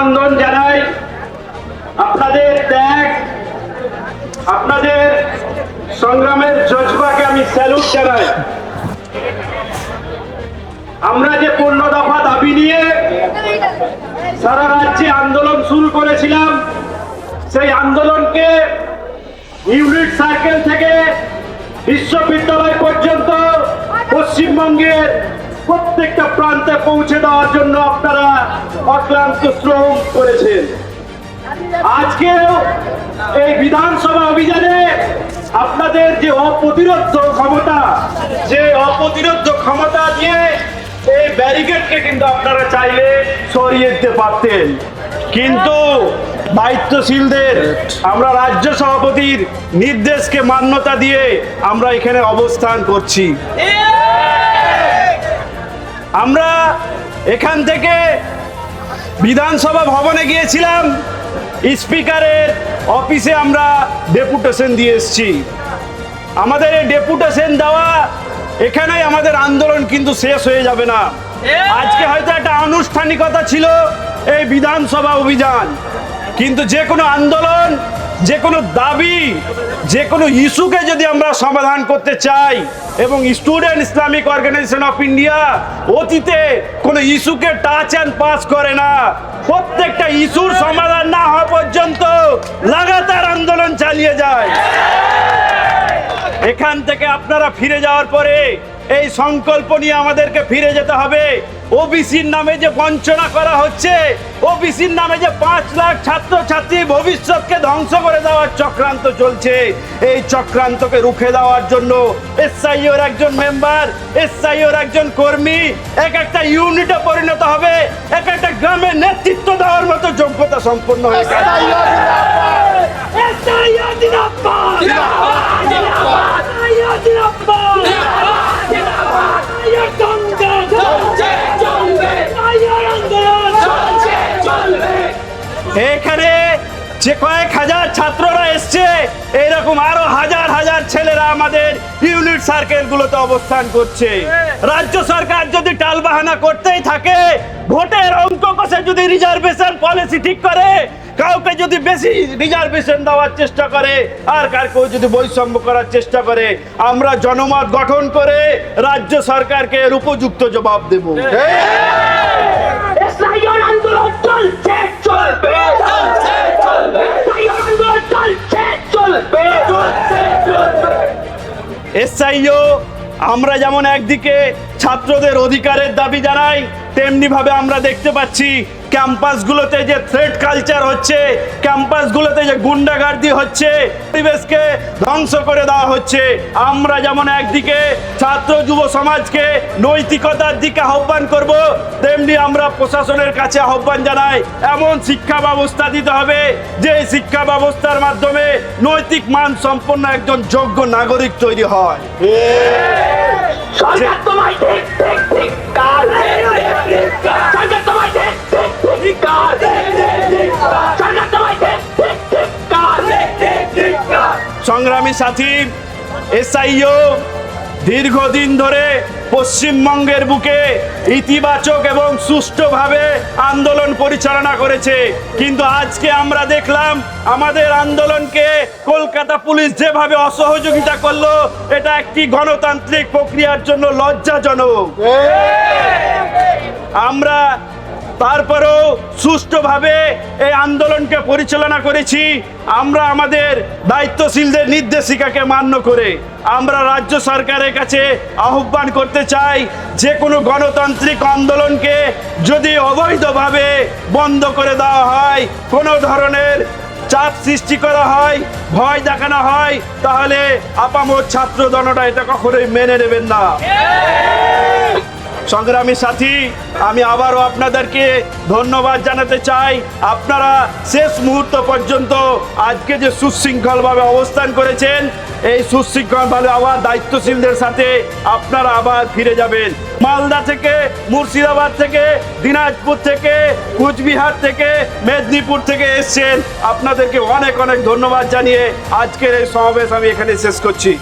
অভিনন্দন জানাই। আপনাদের ত্যাগ, আপনাদের সংগ্রামের জজবাকে আমি স্যালুট জানাই। আমরা যে পূর্ণ দফা দাবি নিয়ে সারা রাজ্যে আন্দোলন শুরু করেছিলাম, সেই আন্দোলনকে ইউনিট সার্কেল থেকে বিশ্ববিদ্যালয় পর্যন্ত পশ্চিমবঙ্গের প্রত্যেকটা প্রান্তে পৌঁছে দেওয়ার জন্য আপনারা অক্লান্ত শ্রম করেছেন। আজকেও এই বিধানসভা অভিযানে আপনাদের যে অপ্রতিরোধ ক্ষমতা, যে অপ্রতিরোধ ক্ষমতা দিয়ে এই ব্যারিকেডকে কিন্তু আপনারা চাইলে সরিয়ে দিতে পারতেন। কিন্তু দায়িত্বশীলদের, আমরা রাজ্য সভাপতির নির্দেশকে মান্যতা দিয়ে আমরা এখানে অবস্থান করছি। আমরা এখান থেকে বিধানসভা ভবনে গিয়েছিলাম। স্পিকারের অফিসে আমরা ডেপুটেশন দিয়ে এসেছি। আমাদের এই ডেপুটেশন দেওয়া এখানেই আমাদের আন্দোলন কিন্তু শেষ হয়ে যাবে না। আজকে হয়তো একটা আনুষ্ঠানিকতা ছিল এই বিধানসভা অভিযান। কিন্তু যে কোনো আন্দোলন যে কোনো দাবি, যে কোনো ইস্যুকে যদি আমরা সমাধান করতে চাই এবং student Islamic organisation of India অতীতে কোনো ইস্যুকে টাচ অ্যান্ড পাস করে না, প্রত্যেকটা ইস্যুর সমাধান না হওয়া পর্যন্ত লাগাতার আন্দোলন চালিয়ে যায়। এখান থেকে আপনারা ফিরে যাওয়ার পরে এই সংকল্প নিয়ে আমাদেরকে ফিরে যেতে হবে। ওবিসির নামে যে বঞ্চনা করা হচ্ছে ওবিসির নামে যে পাঁচ লাখ ছাত্রছাত্রী ভবিষ্যৎকে ধ্বংস করে দেওয়ার চক্রান্ত চলছে এই চক্রান্তকে রুখে দেওয়ার জন্য এসআইওর একজন মেম্বার এসআইওর একজন কর্মী এক একটা ইউনিটে পরিণত হবে এক একটা গ্রামে নেতৃত্ব দেওয়ার মতো যোগ্যতা সম্পন্ন হয়ে এখানে যে কয়েক হাজার ছাত্ররা এসছে, এইরকম আরও হাজার হাজার ছেলেরা আমাদের ইউনিট সার্কেল গুলোতে অবস্থান করছে। রাজ্য সরকার যদি টালবাহানা করতেই থাকে, ভোটের অঙ্ক কষে যদি রিজার্ভেশন পলিসি ঠিক করে, কাউকে যদি বেশি রিজার্ভেশন দেওয়ার চেষ্টা করে, আর কার কেউ যদি বৈষম্য করার চেষ্টা করে, আমরা জনমত গঠন করে রাজ্য সরকারকে এর উপযুক্ত জবাব দেব। আন্দোলন এসআইও, আমরা যেমন একদিকে ছাত্রদের অধিকারের দাবি জানাই তেমনি ভাবে আমরা দেখতে পাচ্ছি ক্যাম্পাসগুলোতে যে থ্রেড কালচার হচ্ছে, ক্যাম্পাসগুলোতে যে গুন্ডাগার্দি হচ্ছে, পরিবেশকে ধ্বংস করে দেওয়া হচ্ছে। আমরা যেমন একদিকে ছাত্র যুব সমাজকে নৈতিকতার দিকে আহ্বান করব, তেমনি আমরা প্রশাসনের কাছে আহ্বান জানাই, এমন শিক্ষা ব্যবস্থা দিতে হবে, যে শিক্ষা ব্যবস্থার মাধ্যমে নৈতিক মান সম্পন্ন একজন যোগ্য নাগরিক তৈরি হয়। সরকার তোমায় ঠিক ঠিক ঠিক। সংগ্রামী সাথী এসআইও দীর্ঘদিন ধরে পশ্চিমবঙ্গের বুকে ইতিবাচক এবং সুষ্ঠুভাবে আন্দোলন পরিচালনা করেছে। কিন্তু আজকে আমরা দেখলাম আমাদের আন্দোলনকে কলকাতা পুলিশ যেভাবে অসহযোগিতা করল এটা একটি গণতান্ত্রিক প্রক্রিয়ার জন্য লজ্জাজনক। আমরা তারপরেও সুষ্ঠুভাবে এই আন্দোলনকে পরিচালনা করেছি। আমরা আমাদের দায়িত্বশীলদের নির্দেশিকাকে মান্য করে আমরা রাজ্য সরকারের কাছে আহ্বান করতে চাই যে কোনো গণতান্ত্রিক আন্দোলনকে যদি অবৈধভাবে বন্ধ করে দেওয়া হয়, কোনো ধরনের চাপ সৃষ্টি করা হয়, ভয় দেখানো হয়, তাহলে আপামর ছাত্র দলটা এটা কখনোই মেনে নেবেন না। সংগ্রামী সাথী, আমি আবারও আপনাদেরকে ধন্যবাদ জানাতে চাই। আপনারা শেষ মুহূর্ত পর্যন্ত আজকে যে সুশৃঙ্খলভাবে অবস্থান করেছেন, এই সুশৃঙ্খলভাবে আবার দায়িত্বশীলদের সাথে আপনারা আবার ফিরে যাবেন। মালদা থেকে, মুর্শিদাবাদ থেকে, দিনাজপুর থেকে, কুচবিহার থেকে, মেদিনীপুর থেকে এসছেন। আপনাদেরকে অনেক অনেক ধন্যবাদ জানিয়ে আজকের এই সমাবেশ আমি এখানে শেষ করছি।